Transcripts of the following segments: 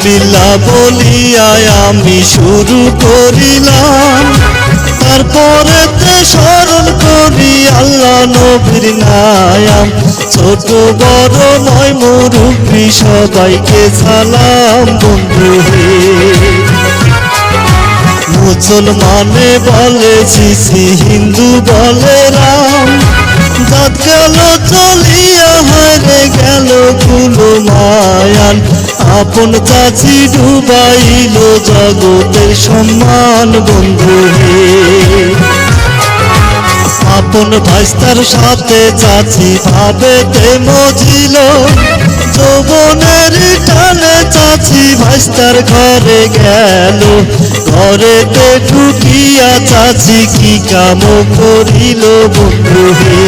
বিসমিল্লা বলিয়া আমি শুরু করিলাম। তারপরে স্মরণ করি আল্লাহ নবীর নায়াম। ছোট, বড় নয়, মুরুব্বী, সবাইকে সালাম, বন্ধু হে। মুসলমানে বলে সিসি হিন্দু বলে, রাম। জাত গেল চলিয়া হারে গেল কুলো মায়ান আপন চাচি ডুবাইল জগতের সম্মান, বন্ধু হে আপন ভাইস্তার সাথে চাচি ভাবে তে মজিল যৌবনের টানে চাচি ভাইস্তার ঘরে গেল। ঘরেতে ঢুকিয়া চাচি কি কাম করিল, বন্ধু হে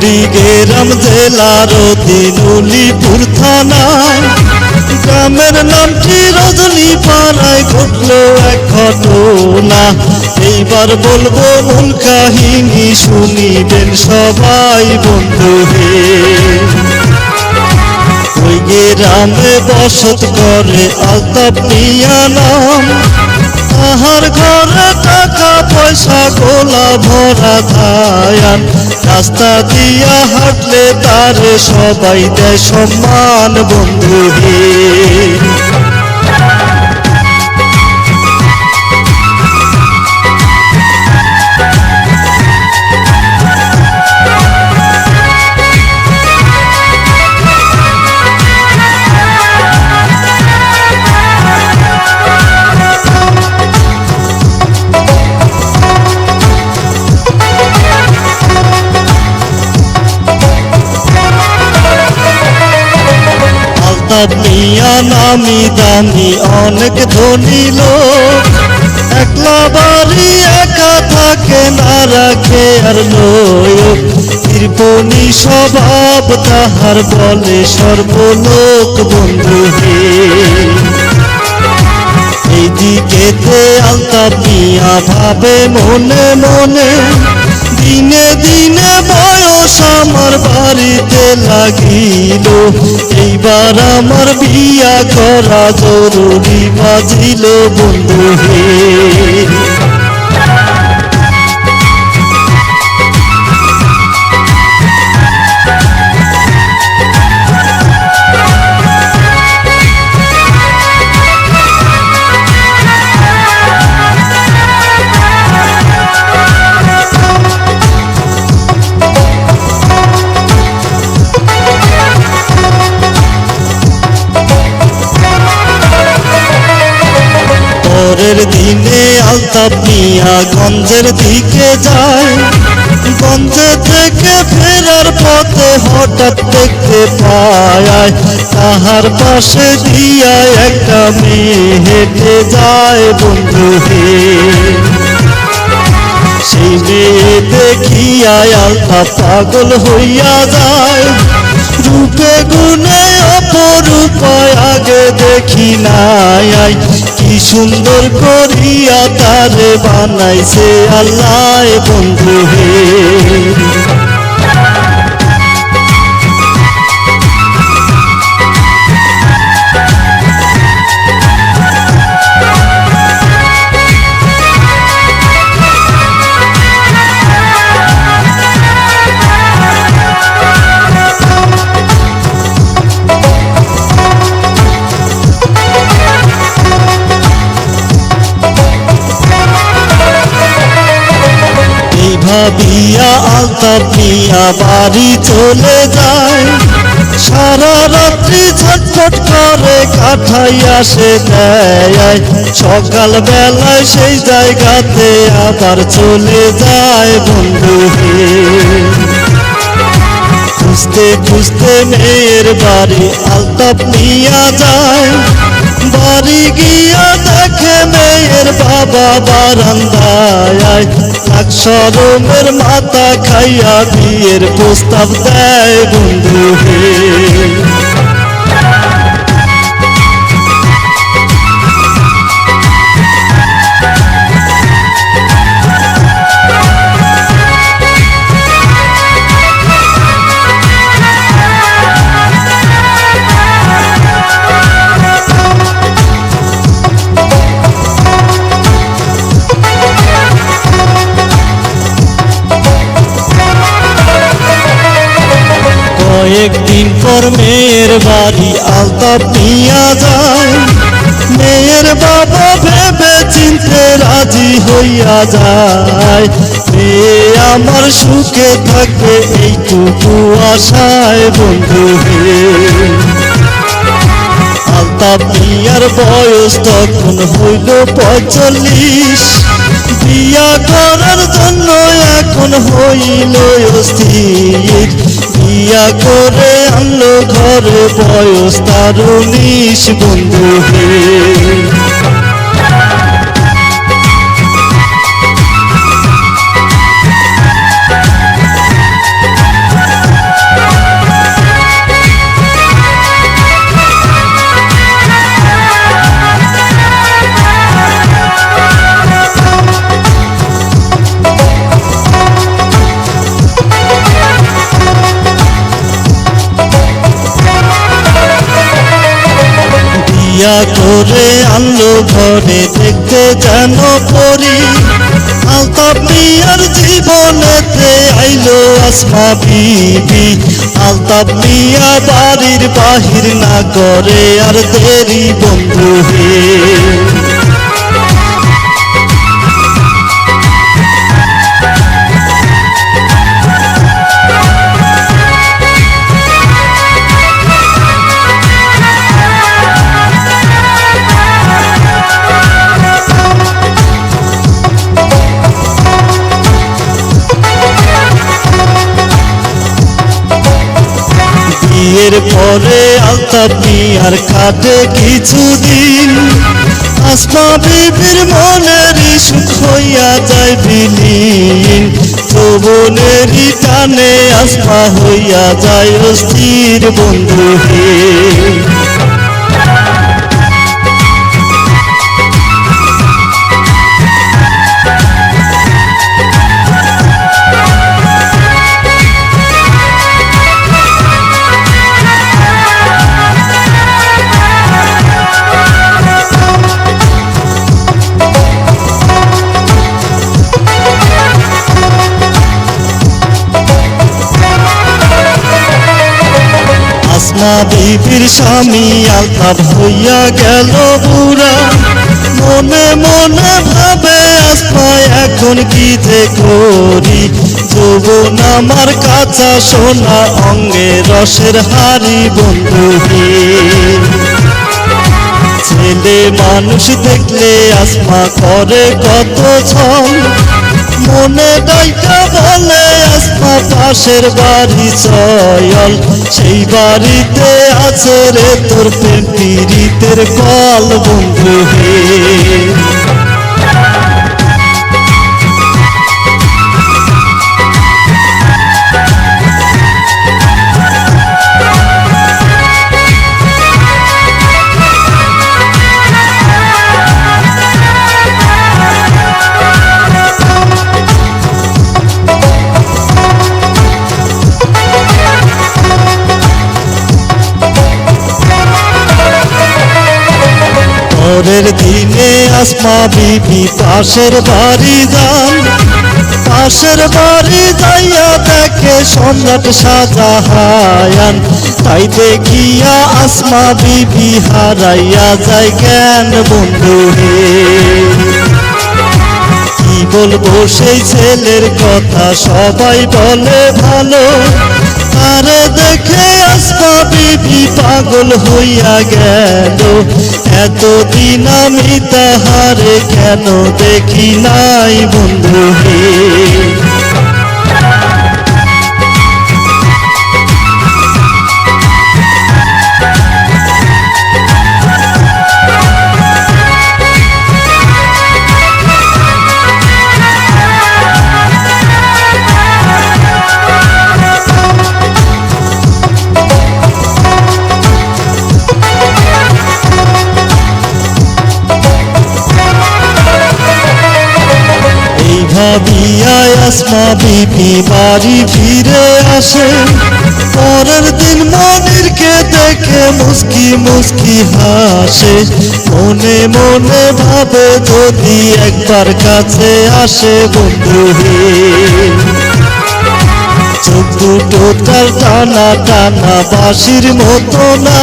পুরী গেরাম জেলার দিনুলিপুর থানায় গ্রামের নামটি রজনী পাড়ায় ঘটলো এক ঘটনা? এইবার বলব মূল কাহিনী শুনিবেন সবাই বন্ধু হে। ওই গ্রামে বসত করে আলতাপ মিয়া নাম। তাহার ঘরে টাকা পয়সা গোলা ভরা ধায়ান রাস্তা দিয়া হাঁটলে তার সবাই দেয় সম্মান বন্ধু হে। মিয়া নামি দামি, অনেক ধনী লোক। একলা বাড়ি একা থাকে না, রাখে আর লোক কৃপণী স্বভাব, তাহার বলে সর্বলোক বন্ধু হে। এইদিকেতে আলতাপ মিয়া ভাবে মনে মনে দিনে দিনে বয়স আমার বাড়িতে লাগিল। এইবার আমার বিয়া করা জরুরি বাজিল বন্ধু হে। গঞ্জের দিকে যায়। গঞ্জে থেকে ফেরার পথে হঠাৎ দেখতে পায় তাহার পাশে দিয়া একটা মেয়ে হেঁটে যায় বন্ধু হে। সেই মেয়ে দেখিয়া আলতা পাগল হইয়া যায়। রূপে গুণে অপরূপায় আগে দেখি নাই কি সুন্দর করিয়া তারে বানাইছে আল্লাহ বন্ধু হে। ভাবিয়া আলতাপ মিয়া বাড়ি চলে যায়। সারা রাত্রি ঝটফট করে কাঠাইয়া সে দেয় সকাল বেলায় সেই জায়গাতে আবার চলে যায় বন্ধু খুঁজতে খুঁজতে মেয়ের বাড়ি আলতাপ নিয়া যায়। বাড়ি গিয়া দেখে মেয়ের বাবা বারান্দায়। সরমের মাথা খাইয়া বিয়ের প্রস্তাব দেয় বন্ধু হে। আলতাপ নিয়া যায়। মেয়ের বাবা ভেবে চিনতে রাজি হইয়া যায়। মেয়ে আমার সুখে থাকবে এইটুকু আশায়, বন্ধু হে। আলতাপ মিয়ার বয়স তখন হইল পঁয়তাল্লিশ। বিয়া করার জন্য এখন হইল অস্থির। বিয়া করে আনলো ঘরে বয়স তার উনিশ বন্ধু হে। ঘরে দেখতে যেন পরি আলতাপ মিয়ার জীবনেতে আইলো আসমা বিবি। আলতাপ মিয়া বাড়ির বাহির না করে আর দেরি বন্ধু হে। আলতাপ আর কাটে কিছুদিন? আসমা বিবির মনেরই সুখ হইয়া যায় বিলীন। যৌবনেরই টানে আসমা হইয়া যায় অস্থির বন্ধু আসমা বিবির স্বামী আলতাপ হইয়া গেল বুড়া মনে মনে ভাবে আসমা এখন কি করি। যৌবন আমার কাঁচা সোনা অঙ্গে রসের হারি বন্ধু। ছেলে মানুষ দেখলে আসমা করে কত ছল মনে ডাইকা বলে আসমা পাশের বাড়ি চয়ল। সেই বাড়িতে আছে রে তোর প্রেম পীড়িতের কল বন্ধু হে। পরের দিনে আসমা বিবি পাশের বাড়ি যান। পাশের বাড়ি যাইয়া দেখে সম্রাট সাজাহায়ান তাই দেখিয়া আসমা বিবি হারাইয়া যায় জ্ঞান বন্ধু হে। কি বলব সেই ছেলের কথা সবাই বলে ভালো। তারে দেখে আসমা বেবি পাগল হইয়া গেল? এতদিন আমি তাহারে কেন দেখি নাই বন্ধু হে? আসমা বিবি বাড়ি ফিরে আসে? পরের দিন মনিরকে দেখে মুস্কি মুস্কি হাসে। মনে মনে ভাবে যদি একবার কাছে আসে বন্ধু চোখ দুটো তার টানা টানা বাঁশির মতো না।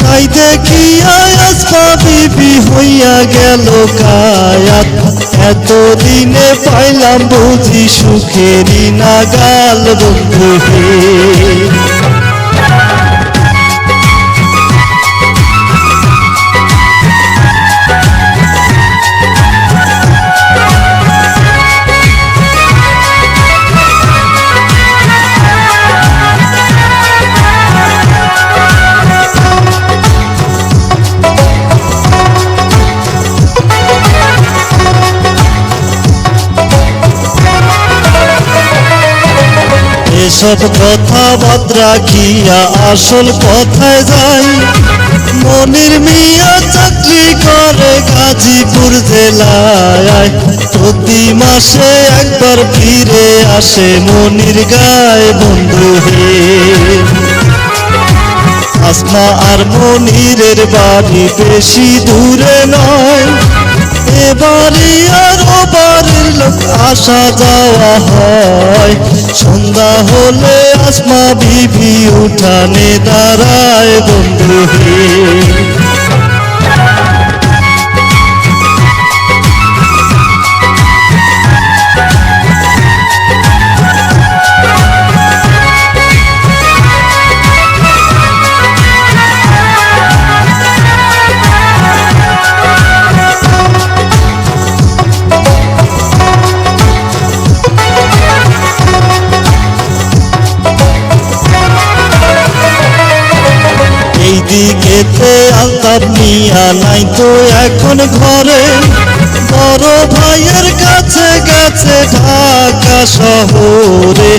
তাই দেখি আয়াসপা বিবি হইয়া গেল কায়াত। এতদিনে পাইলাম বুঝি সুখেরই নাগাল বন্ধু হে। এসব কথাবার্তা খিয়া আসল কথায় যাই। মনির মিয়া চাকরি করে গাজীপুর জেলায়। প্রতি মাসে একবার ফিরে আসে মনির গায়ে বন্ধু হে আসমা আর মনিরের বাড়ি বেশি দূরে নয়। এবারে আর লোক আসা যাওয়া হয়। সন্ধ্যা হলে আসমা বিবি উঠানে দাঁড়ায় বন্ধু আলতাপ মিয়া নাই তো এখন ঘরে। বড় ভাইয়ের কাছে গেছে ঢাকা শহরে।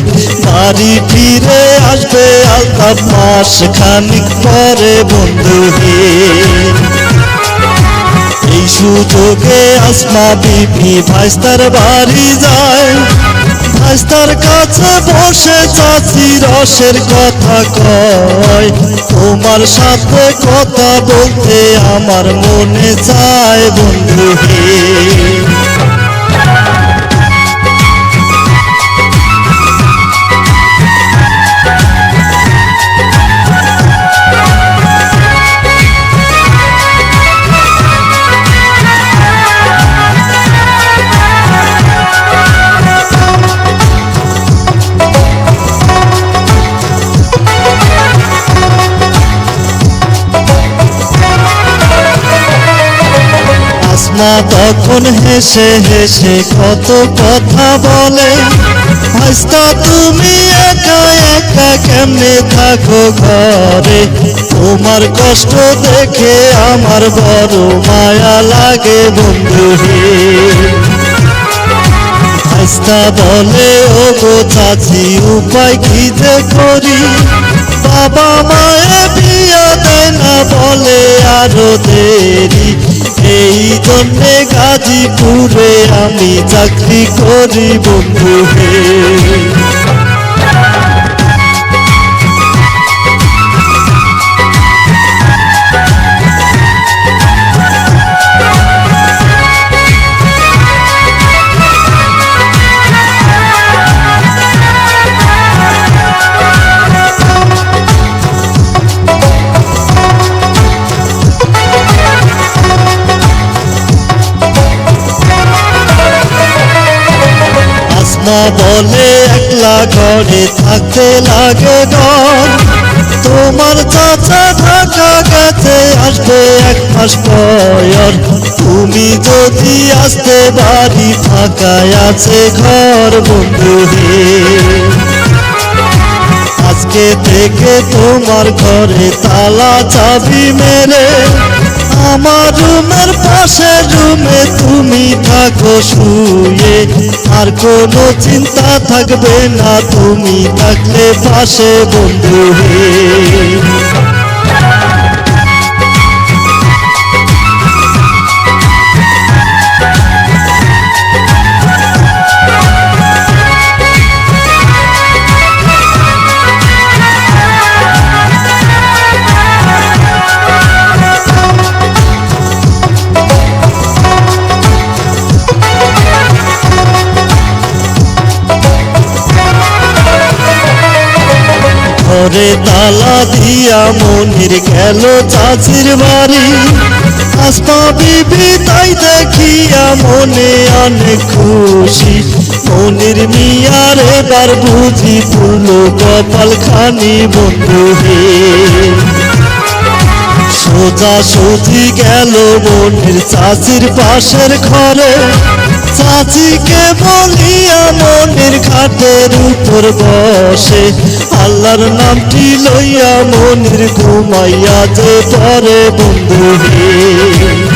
বাড়ি ফিরে আসবে আলতাপ মাস খানিক পরে বন্ধু হে। এই সুযোগে আসমা বিবি ভাইস্তার বাড়ি যায়। ভাইস্তার কাছে বসে চাচি রসের কথা কয়। তোমার সাথে কথা বলতে আমার মনে চায় বন্ধু হে। আসমা তখন হেসে হেসে কত কথা বলে? হাসতা তুমি একা একা কেমনে থাকো ঘরে? তোমার কষ্ট দেখে আমার বড় মায়া লাগে বন্ধু হে। ভাইস্তা বলে ও গো চাচি, উপায় কি যে করি? বাবা মায়ে বিয়া দেয় না বলে আরও দেরি। এই জন্যে গাজীপুরে আমি চাকরি করি বন্ধু হে। আসমা বলে একলা ঘরে থাকতে লাগে ডর তোমার চাচা ঢাকা গেছে, আসবে এক মাস পর। তুমি যদি আসতে বাড়ি ফাঁকায় আছে ঘর বন্ধু আজকে থেকে তোমার ঘরে তালা চাবি মেরে আমার রুমের পাশে রুমে তুমি থাকো, শুয়ে আর কোনো চিন্তা থাকবে না। তুমি থাকলে পাশে বন্ধু হে ঘরে তালা দিয়া মনির গেল চাচির বাড়ি। আসমা বিবি তাই দেখিয়া মনে অনেক খুশি। মনির মিয়ার এবার বুঝি ফুল কপাল খানি বন্ধু হে সোজা সুজি গেল মনির চাচির পাশের ঘরে। চাচিকে বলিয়া মনের খাটের উপর বসে আল্লাহর নামটি লইয়া মনির ঘুমাইয়া যে পরে বন্ধু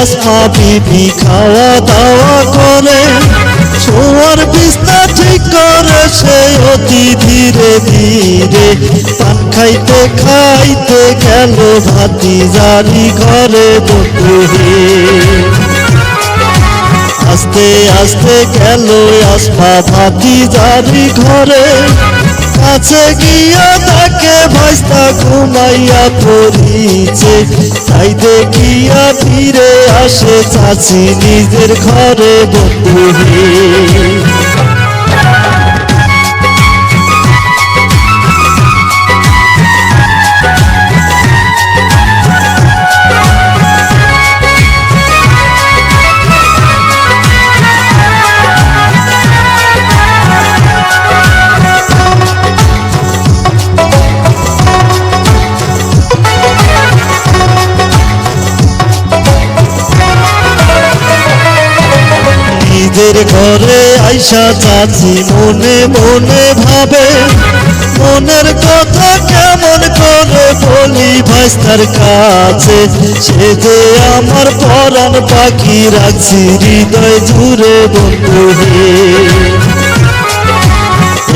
আসমা বিবি খাওয়া দাওয়া করে, শোয়ার বিছনা ঠিক করে, সে অতি ধীরে ধীরে পান খাইতে খাইতে গেল ভাতি জারি ঘরে বন্ধু আস্তে আস্তে গেল আসমা ভাতি জারি ঘরে কাছে গিয়া তাকে ভাইস্তা ঘুমাইয়া পড়িছে। তাই দেখিয়া ফিরে আসে চাচি নিজের ঘরে বন্ধু ঘরে আইসা চাচি মনে মনে ভাবে। মনের কথা কেমন করে বলি, ভাইস্তার কাছে সে যে আমার পরাণ পাখি রাখছি, হৃদয় জুড়ে বন্ধু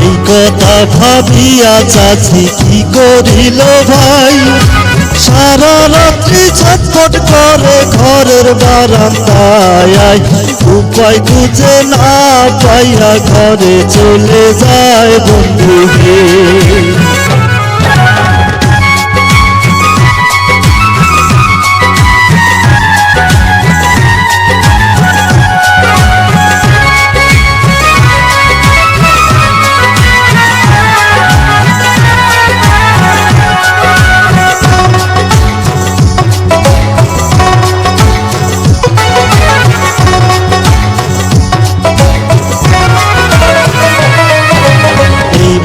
এই কথা ভাবিয়া চাচি কি করিল ভাই? ছটফট করে ঘরের বারান্দায়। উপায় খুঁজে না পাইয়া ঘরে চলে যায় বন্ধু হে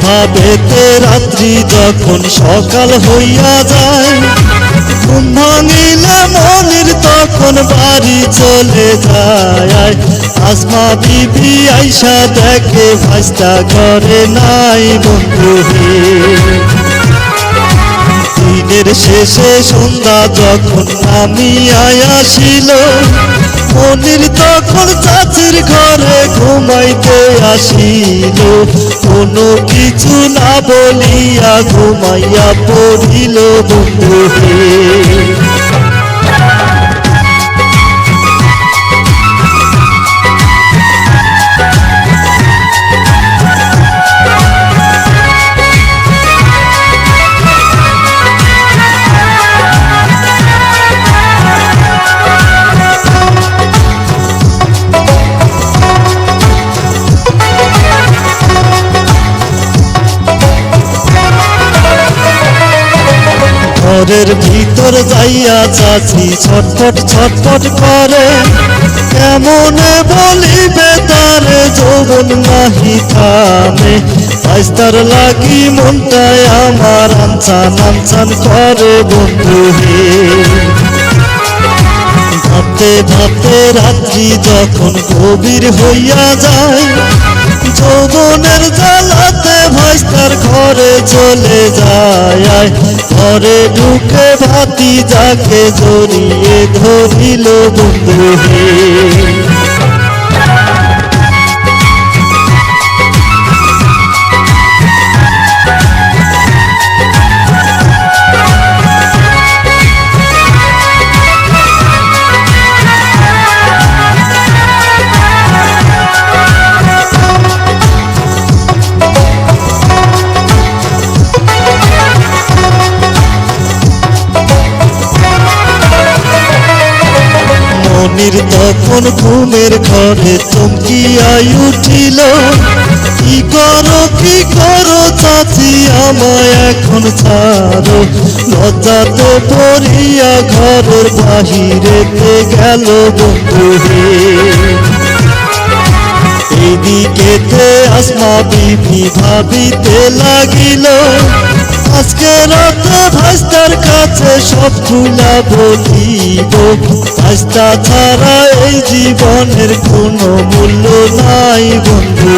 এইভাবেতে রাত্রি যখন সকাল হইয়া যায়? ঘুম ভাঙিলে মনির তখন বাড়ি চলে যায়। আসমা বিবি আইসা দেখে ভাইস্তা ঘরে নাই বন্ধু দিনের শেষে সন্ধ্যা যখন আমি আসিল মনির তখন চাচির ঘরে ঘুমাইতে আসিল। কোনো কিছু না বলিয়া ঘুমাইয়া পড়িল বন্ধু ঘরের ভিতর যাইয়া চাচি ছটফট ছটফট করে। কেমনে বলিবে তারে, যৌবন নাহি থামে। আস্তার লাগি মনটায় আমার আনছান আনছান করে বন্ধু হে। ভাবতে ভাবতে রাত্রি যখন গভীর হইয়া যায়, যৌবনের জ্বালাতে ভাইস্তার ঘরে চলে যায়। ঘরে ঢুকে ভাতি যাকে জড়িয়ে ধরিল বন্ধু হে। মনির তখন ঘুমের ঘরে চমকিয়াই উঠিল। কি করো কি করো চাচি, আমায় এখন ছাড়ো। লজ্জাতে পড়িয়া ঘরের বাহিরেতে গেল বন্ধু হে এইদিকেতে আসমা বিবি ভাবিতে লাগিল। আজকে রাতে ভাস্তার কাছে সব খুলা বলিব ভাস্তা ছাড়া এই জীবনের কোনো মূল্য নাই বন্ধু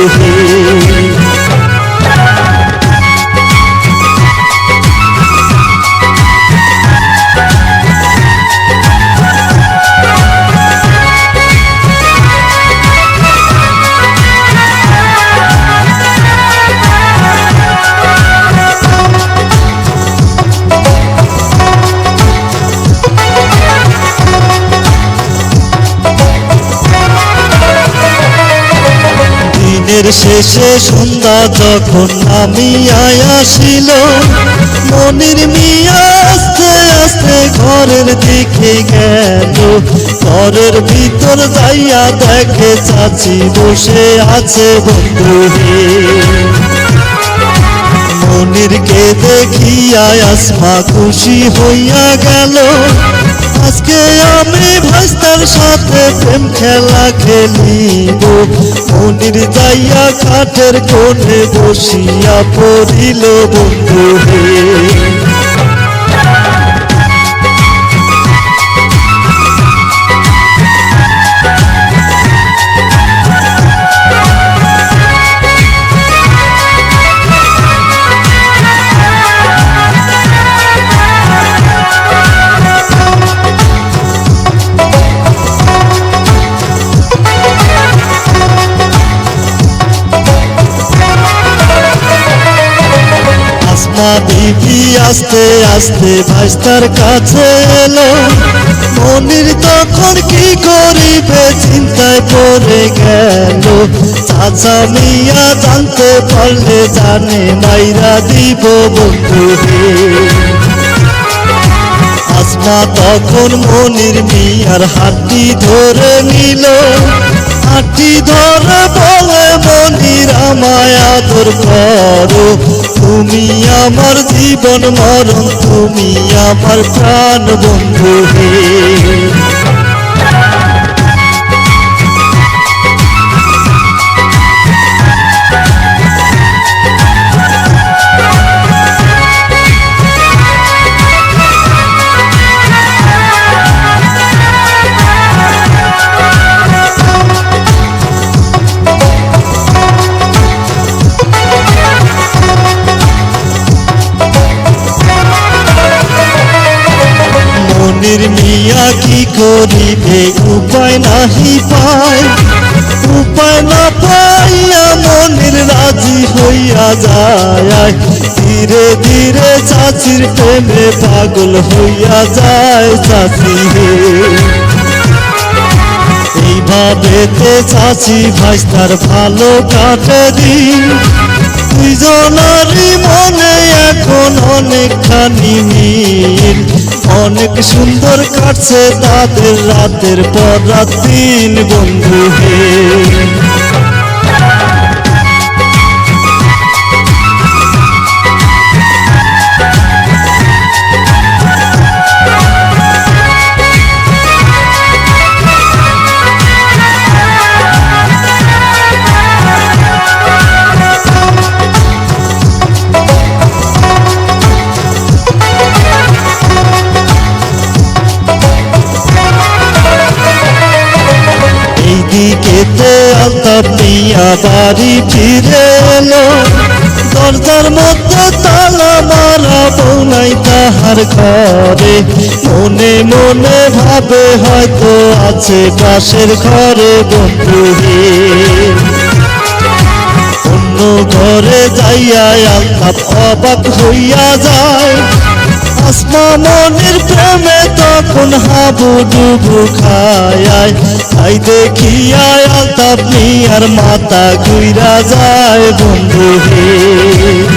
শেষে সন্ধ্যা যখন নামিয়া আসিল মনির মিয়া আস্তে আস্তে ঘরের দিকে গেল। ঘরের ভিতর যাইয়া দেখে চাচি বসে আছে বন্ধু মনিরকে দেখিয়া আসমা খুশি হইয়া গেল। আজকে আমি ভাস্তার সাথে প্রেম খেলা খেলি মনির যাইয়া কাঠের কোণে বসিয়া পড়িল বন্ধু হে। আস্তে আস্তে ভাইস্তার কাছে এলো। মনির তখন কি করিবে চিন্তায় পড়ে গেল। চাচা মিয়া জানতে পারলে জানে মাইরা দিব বন্ধু আসমা তখন মনির মিয়ার হাতটি ধরে নিল। হাতটি ধরে বলে, মনির, আমায় আদর করো। তুমি আমার জীবন মরণ তুমি আমার প্রাণ বন্ধু হে। কি করিবে উপায় নাহি পায়। উপায় না পাইয়া মনির রাজি হইয়া যায়। ধীরে ধীরে চাচির প্রেমে পাগল হইয়া যায় চাচি হে। এইভাবে তে চাচি ভাইস্তার ভালো কাটে দিন। দুইজনারই মনে এখন অনেকখানি মিল। অনেক সুন্দর কাটছে তাদের রাতের পর রাত দিন বন্ধু হে মিয়া বাড়ি ফিরে এলো। দরজার মধ্যে তালা মারা বৌনাই তাহার ঘরে। মনে মনে ভাবে হয়তো আছে পাশের ঘরে বন্ধুহে অন্য ঘরে যাইয়া আলতাপ অবাক হইয়া যায়। আসমা মনের প্রেমে তখন হাবু ডুবু খায় তাই দেখিয়া আলতাপ আর মাতা গুইরা যায় বন্ধু হে।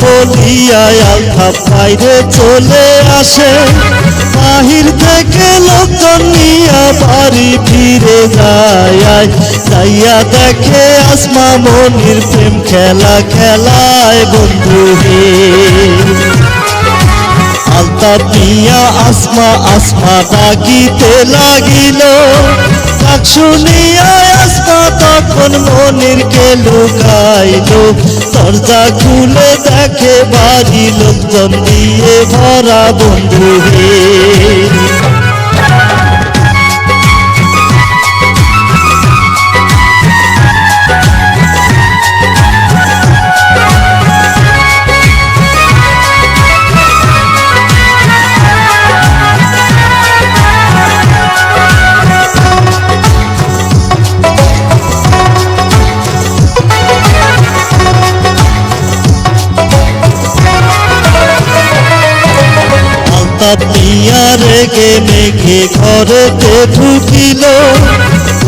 বলিয়া আলতাপ বাইরে চলে আসে। বাহির থেকে লোকজন নিয়া বাড়ি ফিরে যায়। যাইয়া দেখে আসমা মনির প্রেম খেলা খেলায় বন্ধু হে। আলতা পিয়া আসমা আসমা ডাকিতে লাগিল। ডাক শুনিয়া আসমা তখন মনির কে লুকাইল। দরজা খুলে দেখে বাড়ি লোকজন দিয়ে ভরা বন্ধু হে আলতা পিয়া রেগে মেঘে ঘরেতে ঢুকিল,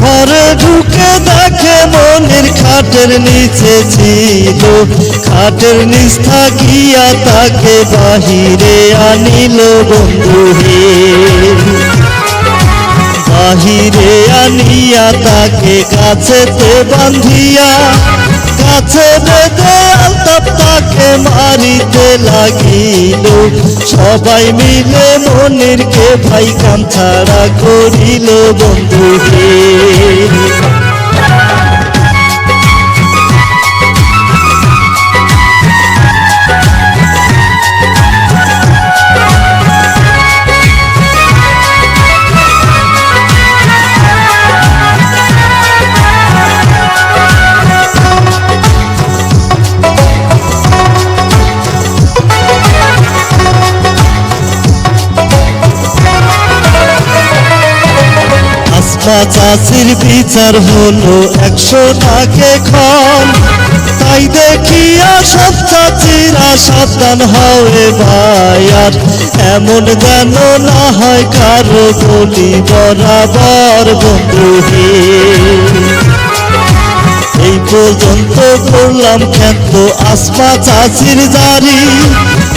ঘরে ঢুকে দেখে মনের খাটের নিচে ছিল। খাটের নিচ থাকিয়া তাকে বাহিরে আনিল বন্ধু হে। বাহিরে আনিয়া তাকে কাছেতে বান্ধিয়া কাছে বেঁধে আলতাপ তাকে মারিতে লাগিল। সবাই মিলে মনের কে ভাই কান ছাড়া করিল বন্ধু চাষির বিচার হলো একশো টাকে খন তাই দেখিয়া সব চাচিরা সাবধান হবে ভাই। এমন যেন না হয় কারও গলি বরাবর বন্ধু এই পর্যন্ত করলাম খ্যাত আসমা চাচির জারি।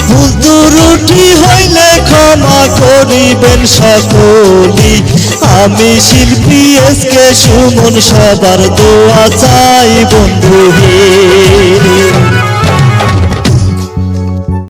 ভুল ত্রুটি হইলে ক্ষমা করিবেন সকলি আমি শিল্পী এসকে সুমন সবার দোয়া চাই বন্ধু হে